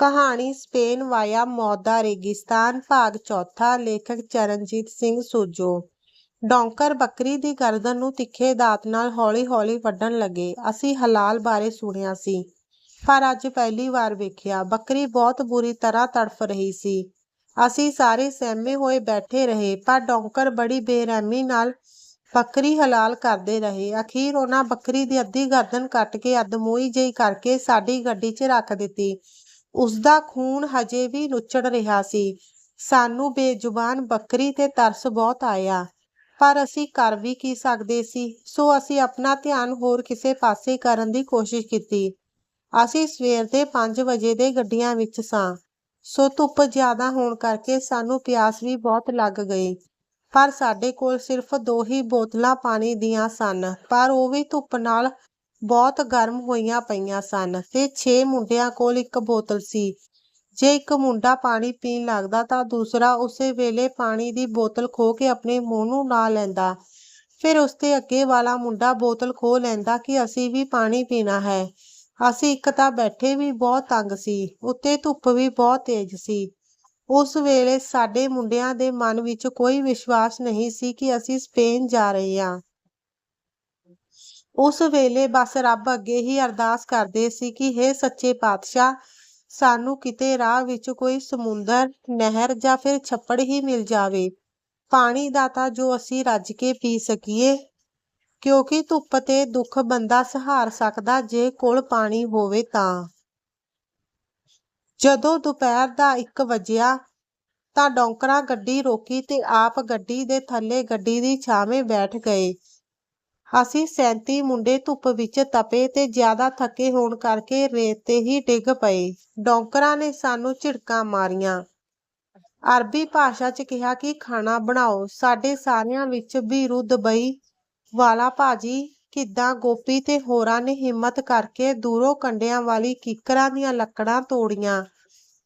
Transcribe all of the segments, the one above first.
ਕਹਾਣੀ Spain via ਮੌਤ ਰੇਗਿਸਤਾਨ ਭਾਗ ਚੌਥਾ ਲੇਖਕ ਚਰਨਜੀਤ ਸਿੰਘ ਸੂਜੋ ਡੌਂਕਰ ਬੱਕਰੀ ਦੀ ਗਰਦਨ ਨੂੰ ਤਿੱਖੇ ਦਾਤ ਨਾਲ ਹੌਲੀ-ਹੌਲੀ ਵੱਢਣ ਲੱਗੇ। ਅਸੀਂ ਹਲਾਲ ਬਾਰੇ ਸੁਣਿਆ ਸੀ, ਪਰ ਅੱਜ ਪਹਿਲੀ ਵਾਰ ਵੇਖਿਆ। ਬੱਕਰੀ ਬਹੁਤ ਬੁਰੀ ਤਰ੍ਹਾਂ ਤੜਫ ਰਹੀ ਸੀ। ਅਸੀਂ ਸਾਰੇ ਸਹਿਮੇ ਹੋਏ ਬੈਠੇ ਰਹੇ, ਪਰ ਡੌਂਕਰ ਬੜੀ ਬੇਰਹਿਮੀ ਨਾਲ ਬੱਕਰੀ ਹਲਾਲ ਕਰਦੇ ਰਹੇ। ਅਖੀਰ ਉਹਨਾਂ ਬੱਕਰੀ ਦੀ ਅੱਧੀ ਗਰਦਨ ਕੱਟ ਕੇ ਅੱਧਮੋਈ ਜਿਹੀ ਕਰਕੇ ਸਾਡੀ ਗੱਡੀ 'ਚ ਰੱਖ ਦਿੱਤੀ। ਉਸਦਾ ਖੂਨ ਹਜੇ ਵੀ ਨੁੱਚੜ ਰਿਹਾ ਸੀ। ਸਾਨੂੰ ਬੇਜ਼ੁਬਾਨ ਬੱਕਰੀ 'ਤੇ ਤਰਸ ਬਹੁਤ ਆਇਆ, ਪਰ ਅਸੀਂ ਕਰ ਵੀ ਕੀ ਸਕਦੇ ਸੀ, ਸੋ ਅਸੀਂ ਆਪਣਾ ਧਿਆਨ ਹੋਰ ਕਿਸੇ ਪਾਸੇ ਕਰਨ ਦੀ ਕੋਸ਼ਿਸ਼ ਕੀਤੀ। ਅਸੀਂ ਸਵੇਰ ਦੇ ਪੰਜ ਵਜੇ ਦੇ ਗੱਡੀਆਂ ਵਿੱਚ ਸਾਂ, ਸੋ ਧੁੱਪ ਜ਼ਿਆਦਾ ਹੋਣ ਕਰਕੇ ਸਾਨੂੰ ਪਿਆਸ ਵੀ ਬਹੁਤ ਲੱਗ ਗਈ, ਪਰ ਸਾਡੇ ਕੋਲ ਸਿਰਫ਼ ਦੋ ਹੀ ਬੋਤਲਾਂ ਪਾਣੀ ਦੀਆਂ ਸਨ, ਪਰ ਉਹ ਵੀ ਧੁੱਪ ਨਾਲ ਬਹੁਤ ਗਰਮ ਹੋਈਆਂ ਪਈਆਂ ਸਨ, ਤੇ ਛੇ ਮੁੰਡਿਆਂ ਕੋਲ ਇੱਕ ਬੋਤਲ ਸੀ। ਜੇ ਇੱਕ ਮੁੰਡਾ ਪਾਣੀ ਪੀਣ ਲੱਗਦਾ ਤਾਂ ਦੂਸਰਾ ਉਸੇ ਵੇਲੇ ਪਾਣੀ ਦੀ ਬੋਤਲ ਖੋਹ ਕੇ ਆਪਣੇ ਮੂੰਹ ਨੂੰ ਲਾ ਲੈਂਦਾ। ਫਿਰ ਉਸਦੇ ਅੱਗੇ ਵਾਲਾ ਮੁੰਡਾ ਬੋਤਲ ਖੋਹ ਲੈਂਦਾ ਕਿ ਅਸੀਂ ਵੀ ਪਾਣੀ ਪੀਣਾ ਹੈ। ਅਸੀਂ ਇੱਕ ਤਾਂ ਬੈਠੇ ਵੀ ਬਹੁਤ ਤੰਗ ਸੀ, ਉੱਤੇ ਧੁੱਪ ਵੀ ਬਹੁਤ ਤੇਜ਼ ਸੀ। ਉਸ ਵੇਲੇ ਸਾਡੇ ਮੁੰਡਿਆਂ ਦੇ ਮਨ ਵਿੱਚ ਕੋਈ ਵਿਸ਼ਵਾਸ ਨਹੀਂ ਸੀ ਕਿ ਅਸੀਂ ਸਪੇਨ ਜਾ ਰਹੇ ਹਾਂ। ਉਸ ਵੇਲੇ ਬਸ ਰੱਬ ਅੱਗੇ ਹੀ ਅਰਦਾਸ ਕਰਦੇ ਸੀ ਕਿ ਹੇ ਸੱਚੇ ਪਾਤਸ਼ਾਹ, ਸਾਨੂੰ ਕਿਤੇ ਰਾਹ ਵਿੱਚ ਕੋਈ ਸਮੁੰਦਰ, ਨਹਿਰ ਜਾਂ ਫਿਰ ਛੱਪੜ ਹੀ ਮਿਲ ਜਾਵੇ, ਪਾਣੀ ਦਾ ਤਾਂ ਜੋ ਅਸੀਂ ਰੱਜ ਕੇ ਪੀ ਸਕੀਏ, ਕਿਉਂਕਿ ਧੁੱਪ ਤੇ ਦੁੱਖ ਬੰਦਾ ਸਹਾਰ ਸਕਦਾ ਜੇ ਕੋਲ ਪਾਣੀ ਹੋਵੇ ਤਾਂ। ਜਦੋਂ ਦੁਪਹਿਰ ਦਾ ਇੱਕ ਵੱਜਿਆ ਤਾਂ ਡੌਂਕਰਾਂ ਗੱਡੀ ਰੋਕੀ ਤੇ ਆਪ ਗੱਡੀ ਦੇ ਥੱਲੇ ਗੱਡੀ ਦੀ ਛਾਵੇਂ ਬੈਠ ਗਏ। ਅਸੀਂ ਸੈਂਤੀ ਮੁੰਡੇ ਧੁੱਪ ਵਿੱਚ ਤਪੇ ਤੇ ਜ਼ਿਆਦਾ ਥੱਕੇ ਹੋਣ ਕਰਕੇ ਰੇਤ 'ਤੇ ਹੀ ਡਿੱਗ ਪਏ। ਡੌਂਕਰਾਂ ਨੇ ਸਾਨੂੰ ਝਿੜਕਾਂ ਮਾਰੀਆਂ, ਅਰਬੀ ਭਾਸ਼ਾ 'ਚ ਕਿਹਾ ਕਿ ਖਾਣਾ ਬਣਾਓ। ਸਾਡੇ ਸਾਰਿਆਂ ਵਿੱਚ ਵੀਰੂ ਦੁਬਈ ਵਾਲਾ ਭਾਜੀ, ਕਿੱਦਾਂ ਗੋਪੀ ਤੇ ਹੋਰਾਂ ਨੇ ਹਿੰਮਤ ਕਰਕੇ ਦੂਰੋਂ ਕੰਡਿਆਂ ਵਾਲੀ ਕਿੱਕਰਾਂ ਦੀਆਂ ਲੱਕੜਾਂ ਤੋੜੀਆਂ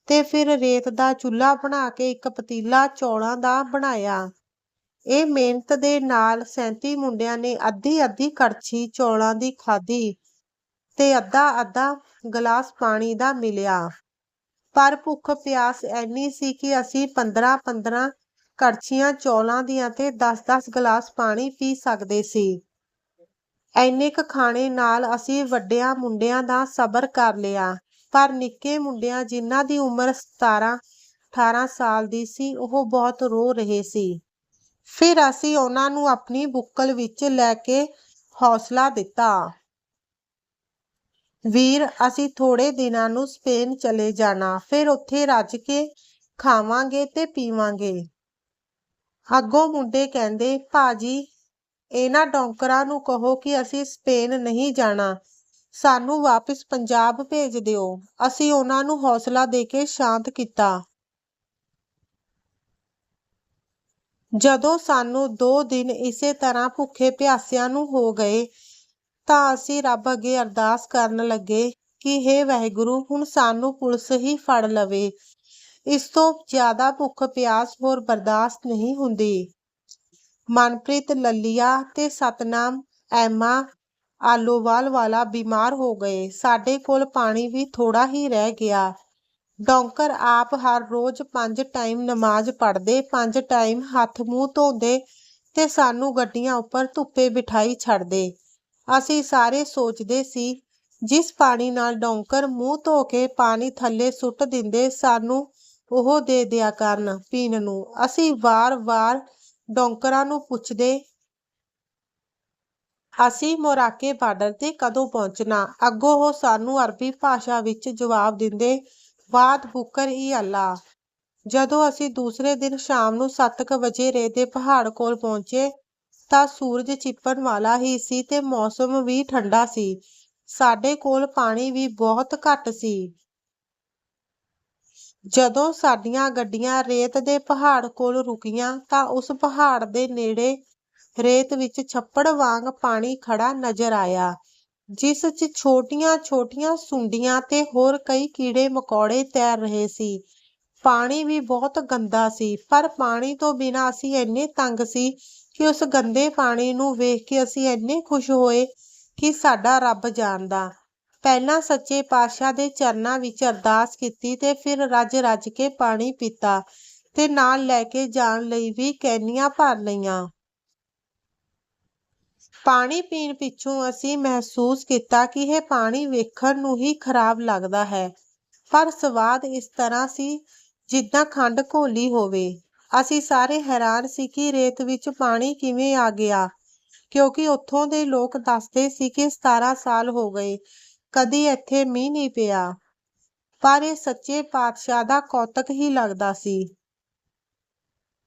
ਤੇ ਫਿਰ ਰੇਤ ਦਾ ਚੁੱਲ੍ਹਾ ਬਣਾ ਕੇ ਇੱਕ ਪਤੀਲਾ ਚੌਲਾਂ ਦਾ ਬਣਾਇਆ। ਇਹ ਮਿਹਨਤ ਦੇ ਨਾਲ ਸੈਂਤੀ ਮੁੰਡਿਆਂ ਨੇ ਅੱਧੀ-ਅੱਧੀ ਕੜਛੀ ਚੌਲਾਂ ਦੀ ਖਾਧੀ ਤੇ ਅੱਧਾ-ਅੱਧਾ ਗਲਾਸ ਪਾਣੀ ਦਾ ਮਿਲਿਆ। ਪਰ ਭੁੱਖ-ਪਿਆਸ ਐਨੀ ਸੀ ਕਿ ਅਸੀਂ ਪੰਦਰਾਂ-ਪੰਦਰਾਂ ਕੜਛੀਆਂ ਚੌਲਾਂ ਦੀਆਂ ਤੇ ਦਸ-ਦਸ ਗਲਾਸ ਪਾਣੀ ਪੀ ਸਕਦੇ ਸੀ। ਐਨੇ ਕੁ ਖਾਣੇ ਨਾਲ ਅਸੀਂ ਵੱਡਿਆਂ ਮੁੰਡਿਆਂ ਦਾ ਸਬਰ ਕਰ ਲਿਆ, ਪਰ ਨਿੱਕੇ ਮੁੰਡਿਆਂ ਜਿਨ੍ਹਾਂ ਦੀ ਉਮਰ ਸਤਾਰਾਂ-ਅਠਾਰਾਂ ਸਾਲ ਦੀ ਸੀ, ਉਹ ਬਹੁਤ ਰੋ ਰਹੇ ਸੀ। ਫਿਰ ਅਸੀਂ ਉਹਨਾਂ ਨੂੰ ਆਪਣੀ ਬੁੱਕਲ ਵਿੱਚ ਲੈ ਕੇ ਹੌਸਲਾ ਦਿੱਤਾ। ਵੀਰ, ਅਸੀਂ ਥੋੜੇ ਦਿਨਾਂ ਨੂੰ ਸਪੇਨ ਚਲੇ ਜਾਣਾ, ਫਿਰ ਉੱਥੇ ਰੱਜ ਕੇ ਖਾਵਾਂਗੇ ਤੇ ਪੀਵਾਂਗੇ। ਅੱਗੋਂ ਮੁੰਡੇ ਕਹਿੰਦੇ, ਭਾਜੀ, ਇਹਨਾਂ ਡੌਂਕਰਾਂ ਨੂੰ ਕਹੋ ਕਿ ਅਸੀਂ ਸਪੇਨ ਨਹੀਂ ਜਾਣਾ, ਸਾਨੂੰ ਵਾਪਿਸ ਪੰਜਾਬ ਭੇਜ ਦਿਓ। ਅਸੀਂ ਉਹਨਾਂ ਨੂੰ ਹੌਸਲਾ ਦੇ ਕੇ ਸ਼ਾਂਤ ਕੀਤਾ। ਜਦੋਂ ਸਾਨੂੰ ਦੋ ਦਿਨ ਇਸੇ ਤਰ੍ਹਾਂ ਭੁੱਖੇ-ਪਿਆਸਿਆਂ ਨੂੰ ਹੋ ਗਏ ਤਾਂ ਅਸੀਂ ਰੱਬ ਅੱਗੇ ਅਰਦਾਸ ਕਰਨ ਲੱਗੇ ਕਿ ਹੇ ਵਾਹਿਗੁਰੂ, ਹੁਣ ਸਾਨੂੰ ਪੁਲਿਸ ਹੀ ਫੜ ਲਵੇ, ਇਸ ਤੋਂ ਜ਼ਿਆਦਾ ਭੁੱਖ-ਪਿਆਸ ਹੋਰ ਬਰਦਾਸ਼ਤ ਨਹੀਂ ਹੁੰਦੀ। ਮਨਪ੍ਰੀਤ, ਲੱਲੀਆ ਤੇ ਸਤਨਾਮ ਐਮਾ ਆਲੋਵਾਲ ਵਾਲਾ ਬਿਮਾਰ ਹੋ ਗਏ। ਸਾਡੇ ਕੋਲ ਪਾਣੀ ਵੀ ਥੋੜ੍ਹਾ ਹੀ ਰਹਿ ਗਿਆ। ਡੌਂਕਰ ਆਪ ਹਰ ਰੋਜ਼ ਪੰਜ ਟਾਈਮ ਨਮਾਜ਼ ਪੜ੍ਹਦੇ, ਪੰਜ ਟਾਈਮ ਹੱਥ-ਮੂੰਹ ਧੋਂਦੇ ਤੇ ਸਾਨੂੰ ਗੱਡੀਆਂ ਉੱਪਰ ਧੁੱਪੇ ਬਿਠਾਈ ਛੱਡਦੇ। ਅਸੀਂ ਸਾਰੇ ਸੋਚਦੇ ਸੀ, ਜਿਸ ਪਾਣੀ ਨਾਲ ਡੌਂਕਰ ਮੂੰਹ ਧੋ ਕੇ ਪਾਣੀ ਥੱਲੇ ਸੁੱਟ ਦਿੰਦੇ, ਸਾਨੂੰ ਉਹ ਦੇ ਦਿਆ ਕਰਨ ਪੀਣ ਨੂੰ। ਅਸੀਂ ਵਾਰ-ਵਾਰ ਡੌਂਕਰਾਂ ਨੂੰ ਪੁੱਛਦੇ। ਅਸੀਂ ਮੋਰਾਕੇ ਬਾਰਡਰ 'ਤੇ ਕਦੋਂ ਪਹੁੰਚਣਾ? ਅੱਗੋਂ ਉਹ ਸਾਨੂੰ ਅਰਬੀ ਭਾਸ਼ਾ ਵਿੱਚ ਜਵਾਬ ਦਿੰਦੇ, ਬਾਦ ਬੁਕਰ ਹੀ ਅੱਲਾ। ਜਦੋਂ ਅਸੀਂ ਦੂਸਰੇ ਦਿਨ ਸ਼ਾਮ ਨੂੰ ਸੱਤ ਕੁ ਵਜੇ ਰੇਤ ਦੇ ਪਹਾੜ ਕੋਲ ਪਹੁੰਚੇ ਤਾਂ ਸੂਰਜ ਛਿਪਣ ਵਾਲਾ ਹੀ ਸੀ ਤੇ ਮੌਸਮ ਵੀ ਠੰਡਾ ਸੀ। ਸਾਡੇ ਕੋਲ ਪਾਣੀ ਵੀ ਬਹੁਤ ਘੱਟ ਸੀ। ਜਦੋਂ ਸਾਡੀਆਂ ਗੱਡੀਆਂ ਰੇਤ ਦੇ ਪਹਾੜ ਕੋਲ ਰੁਕੀਆਂ ਤਾਂ ਉਸ ਪਹਾੜ ਦੇ ਨੇੜੇ ਰੇਤ ਵਿੱਚ ਛੱਪੜ ਵਾਂਗ ਪਾਣੀ ਖੜਾ ਨਜ਼ਰ ਆਇਆ, ਜਿਸ 'ਚ ਛੋਟੀਆਂ-ਛੋਟੀਆਂ ਸੁੰਡੀਆਂ ਤੇ ਹੋਰ ਕਈ ਕੀੜੇ-ਮਕੌੜੇ ਤੈਰ ਰਹੇ ਸੀ। ਪਾਣੀ ਵੀ ਬਹੁਤ ਗੰਦਾ ਸੀ, ਪਰ ਪਾਣੀ ਤੋਂ ਬਿਨਾਂ ਅਸੀਂ ਇੰਨੇ ਤੰਗ ਸੀ ਕਿ ਉਸ ਗੰਦੇ ਪਾਣੀ ਨੂੰ ਵੇਖ ਕੇ ਅਸੀਂ ਇੰਨੇ ਖੁਸ਼ ਹੋਏ ਕਿ ਸਾਡਾ ਰੱਬ ਜਾਣਦਾ, ਪਹਿਲਾਂ ਸੱਚੇ ਪਾਤਸ਼ਾਹ ਦੇ ਚਰਨਾਂ ਵਿੱਚ ਅਰਦਾਸ ਕੀਤੀ ਤੇ ਫਿਰ ਰੱਜ ਰੱਜ ਕੇ ਪਾਣੀ ਪੀਤਾ ਤੇ ਨਾਲ ਲੈ ਕੇ ਜਾਣ ਲਈ ਵੀ ਕੈਨੀਆਂ ਭਰ ਲਈਆਂ ਪਾਣੀ ਪੀਣ ਪਿੱਛੋਂ ਅਸੀਂ ਮਹਿਸੂਸ ਕੀਤਾ ਕਿ ਇਹ ਪਾਣੀ ਵੇਖਣ ਨੂੰ ਹੀ ਖਰਾਬ ਲੱਗਦਾ ਹੈ। ਪਰ ਸਵਾਦ ਇਸ ਤਰ੍ਹਾਂ ਸੀ ਜਿੱਦਾਂ ਖੰਡ ਘੋਲੀ ਹੋਵੇ। ਅਸੀਂ ਸਾਰੇ ਹੈਰਾਨ ਸੀ ਕਿ ਰੇਤ ਵਿੱਚ ਪਾਣੀ ਕਿਵੇਂ ਆ ਗਿਆ, ਕਿਉਂਕਿ ਉੱਥੋਂ ਦੇ ਲੋਕ ਦੱਸਦੇ ਸੀ ਕਿ 17 ਸਾਲ ਹੋ ਗਏ, ਕਦੀ ਇੱਥੇ ਮੀਂਹ ਨਹੀਂ ਪਿਆ। ਪਰ ਇਹ ਸੱਚੇ ਪਾਤਸ਼ਾਹ ਦਾ ਕੌਤਕ ਹੀ ਲੱਗਦਾ ਸੀ।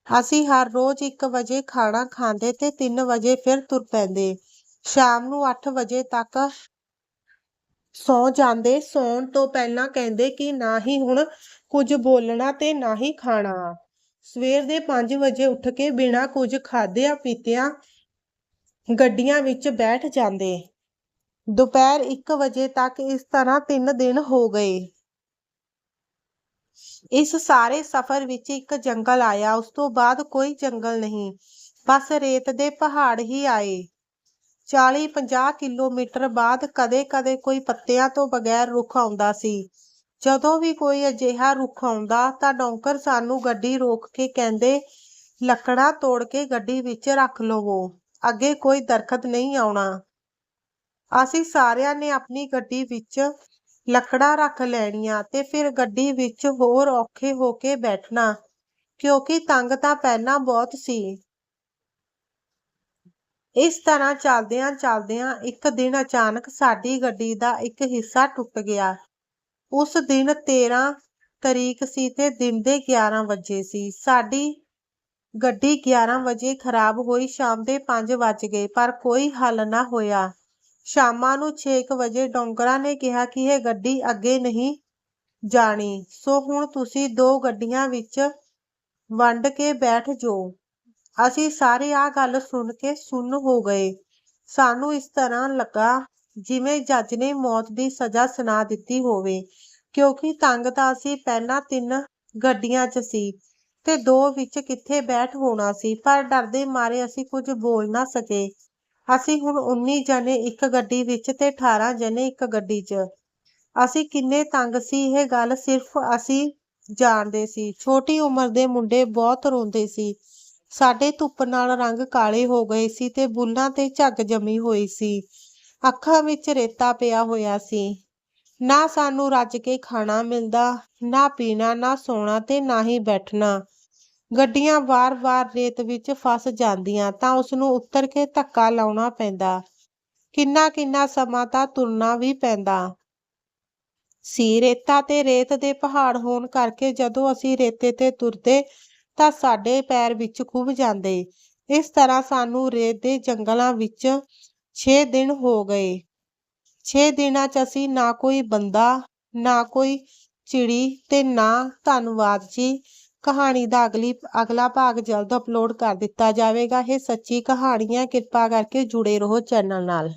ਅਸੀਂ ਹਰ ਰੋਜ਼ 1 ਵਜੇ ਖਾਣਾ ਖਾਂਦੇ ਤੇ 3 ਵਜੇ ਫਿਰ ਤੁਰ ਪੈਂਦੇ। ਸ਼ਾਮ ਨੂੰ 8 ਵਜੇ ਤੱਕ ਸੌ ਜਾਂਦੇ। ਸੌਣ ਤੋਂ ਪਹਿਲਾਂ ਕਹਿੰਦੇ ਕਿ ਨਾ ਹੀ ਹੁਣ ਕੁਝ ਬੋਲਣਾ ਤੇ ਨਾ ਹੀ ਖਾਣਾ। ਸਵੇਰ ਦੇ 5 ਵਜੇ ਉੱਠ ਕੇ ਬਿਨਾਂ ਕੁਝ ਖਾਧਿਆਂ ਪੀਤਿਆਂ ਗੱਡੀਆਂ ਵਿੱਚ ਬੈਠ ਜਾਂਦੇ। ਦੁਪਹਿਰ 1 ਵਜੇ ਤੱਕ ਇਸ ਤਰ੍ਹਾਂ 3 ਦਿਨ ਹੋ ਗਏ। ਇਸ ਸਾਰੇ ਸਫ਼ਰ ਵਿੱਚ ਇੱਕ ਜੰਗਲ ਆਇਆ। ਉਸ ਤੋਂ ਬਾਅਦ ਕੋਈ ਜੰਗਲ ਨਹੀਂ। ਬਸ ਰੇਤ ਦੇ ਪਹਾੜ ਹੀ ਆਏ। 40-50 ਕਿਲੋਮੀਟਰ ਬਾਅਦ ਕਦੇ-ਕਦੇ ਕੋਈ ਪੱਤਿਆਂ ਤੋਂ ਬਗੈਰ ਰੁੱਖ ਆਉਂਦਾ ਸੀ। ਜਦੋਂ ਵੀ ਕੋਈ ਅਜਿਹਾ ਰੁੱਖ ਆਉਂਦਾ ਤਾਂ ਡੌਂਕਰ ਸਾਨੂੰ ਗੱਡੀ ਰੋਕ ਕੇ ਕਹਿੰਦੇ, ਲੱਕੜਾਂ ਤੋੜ ਕੇ ਗੱਡੀ ਵਿੱਚ ਰੱਖ ਲਵੋ। ਅੱਗੇ ਕੋਈ ਦਰਖਤ ਨਹੀਂ ਆਉਣਾ। ਅਸੀਂ ਸਾਰਿਆਂ ਨੇ ਆਪਣੀ ਗੱਡੀ ਵਿੱਚ ਲੱਕੜਾਂ ਰੱਖ ਲੈਣੀਆਂ ਤੇ ਫਿਰ ਗੱਡੀ ਵਿੱਚ ਹੋਰ ਔਖੇ ਹੋ ਕੇ ਬੈਠਣਾ, ਕਿਉਂਕਿ ਤੰਗ ਤਾਂ ਪਹਿਲਾਂ ਬਹੁਤ ਸੀ। ਇਸ ਤਰ੍ਹਾਂ ਚੱਲਦਿਆਂ ਚੱਲਦਿਆਂ ਇੱਕ ਦਿਨ ਅਚਾਨਕ ਸਾਡੀ ਗੱਡੀ ਦਾ ਇੱਕ ਹਿੱਸਾ ਟੁੱਟ ਗਿਆ। ਉਸ ਦਿਨ 13 ਤਰੀਕ ਸੀ ਤੇ ਦਿਨ ਦੇ 11 ਵਜੇ ਸੀ। ਸਾਡੀ ਗੱਡੀ 11 ਵਜੇ ਖਰਾਬ ਹੋਈ, ਸ਼ਾਮ ਦੇ 5 ਵੱਜ ਗਏ, ਪਰ ਕੋਈ ਹੱਲ ਨਾ ਹੋਇਆ। ਸ਼ਾਮਾਂ ਨੂੰ 6 ਵਜੇ ਡੋਂਗਰਾਂ ਨੇ ਕਿਹਾ ਕਿ ਇਹ ਗੱਡੀ ਅੱਗੇ ਨਹੀਂ ਜਾਣੀ। ਸੋ ਹੁਣ ਤੁਸੀਂ ਦੋ ਗੱਡੀਆਂ ਵਿੱਚ ਵੰਡ ਕੇ ਬੈਠ ਜਾਓ। ਅਸੀਂ ਸਾਰੇ ਆ ਗੱਲ ਸੁਣ ਕੇ ਸੁੰਨ ਹੋ ਗਏ। ਸਾਨੂੰ ਇਸ ਤਰ੍ਹਾਂ ਲੱਗਾ ਜਿਵੇਂ ਜੱਜ ਨੇ ਮੌਤ ਦੀ ਸਜ਼ਾ ਸੁਣਾ ਦਿੱਤੀ ਹੋਵੇ, ਕਿਉਂਕਿ ਤੰਗ ਤਾਂ ਅਸੀਂ ਪਹਿਲਾਂ ਤਿੰਨ ਗੱਡੀਆਂ 'ਚ ਸੀ ਤੇ ਦੋ ਵਿੱਚ ਕਿੱਥੇ ਬੈਠ ਹੋਣਾ ਸੀ, ਪਰ ਡਰਦੇ ਮਾਰੇ ਅਸੀਂ ਕੁਝ ਬੋਲ ਨਾ ਸਕੇ। ਅਸੀਂ ਹੁਣ 19 ਜਣੇ ਇੱਕ ਗੱਡੀ ਵਿੱਚ ਤੇ 18 ਜਣੇ ਇੱਕ ਗੱਡੀ 'ਚ। ਅਸੀਂ ਕਿੰਨੇ ਤੰਗ ਸੀ, ਇਹ ਗੱਲ ਸਿਰਫ ਅਸੀਂ ਜਾਣਦੇ ਸੀ। ਛੋਟੀ ਉਮਰ ਦੇ ਮੁੰਡੇ ਬਹੁਤ ਰੋਂਦੇ ਸੀ। ਸਾਡੇ ਧੁੱਪ ਨਾਲ ਰੰਗ ਕਾਲੇ ਹੋ ਗਏ ਸੀ ਤੇ ਬੁੱਲਾਂ ਤੇ ਝੱਗ ਜੰਮੀ ਹੋਈ ਸੀ। ਅੱਖਾਂ ਵਿੱਚ ਰੇਤਾ ਪਿਆ ਹੋਇਆ ਸੀ। ਨਾ ਸਾਨੂੰ ਰੱਜ ਕੇ ਖਾਣਾ ਮਿਲਦਾ, ਨਾ ਪੀਣਾ, ਨਾ ਸੌਣਾ ਤੇ ਨਾ ਹੀ ਬੈਠਣਾ। ਗੱਡੀਆਂ ਵਾਰ-ਵਾਰ ਰੇਤ ਵਿੱਚ ਫਸ ਜਾਂਦੀਆਂ ਤਾਂ ਉਸ ਨੂੰ ਉੱਤਰ ਕੇ ਧੱਕਾ ਲਾਉਣਾ ਪੈਂਦਾ। ਕਿੰਨਾ-ਕਿੰਨਾ ਸਮਾਂ ਤਾਂ ਤੁਰਨਾ ਵੀ ਪੈਂਦਾ। ਸੀ ਰੇਤਾ ਤੇ ਰੇਤ ਦੇ ਪਹਾੜ ਹੋਣ ਕਰਕੇ ਜਦੋਂ ਅਸੀਂ ਰੇਤੇ ਤੇ ਤੁਰਦੇ ਤਾਂ ਸਾਡੇ ਪੈਰ ਵਿੱਚ ਖੁੱਭ ਜਾਂਦੇ। ਇਸ ਤਰ੍ਹਾਂ ਸਾਨੂੰ ਰੇਤ ਦੇ ਜੰਗਲਾਂ ਵਿੱਚ 6 ਦਿਨ ਹੋ ਗਏ। 6 ਦਿਨਾਂ 'ਚ ਅਸੀਂ ਨਾ ਕੋਈ ਬੰਦਾ, ਨਾ ਕੋਈ ਚਿੜੀ ਤੇ ਨਾ ਧੰਨਵਾਦ ਜੀ। ਕਹਾਣੀ ਦਾ ਅਗਲੀ, ਅਗਲਾ ਭਾਗ ਜਲਦ ਅਪਲੋਡ ਕਰ ਦਿੱਤਾ ਜਾਵੇਗਾ। ਇਹ ਸੱਚੀ ਕਹਾਣੀ ਹੈ। ਕਿਰਪਾ ਕਰਕੇ ਜੁੜੇ ਰਹੋ ਚੈਨਲ ਨਾਲ।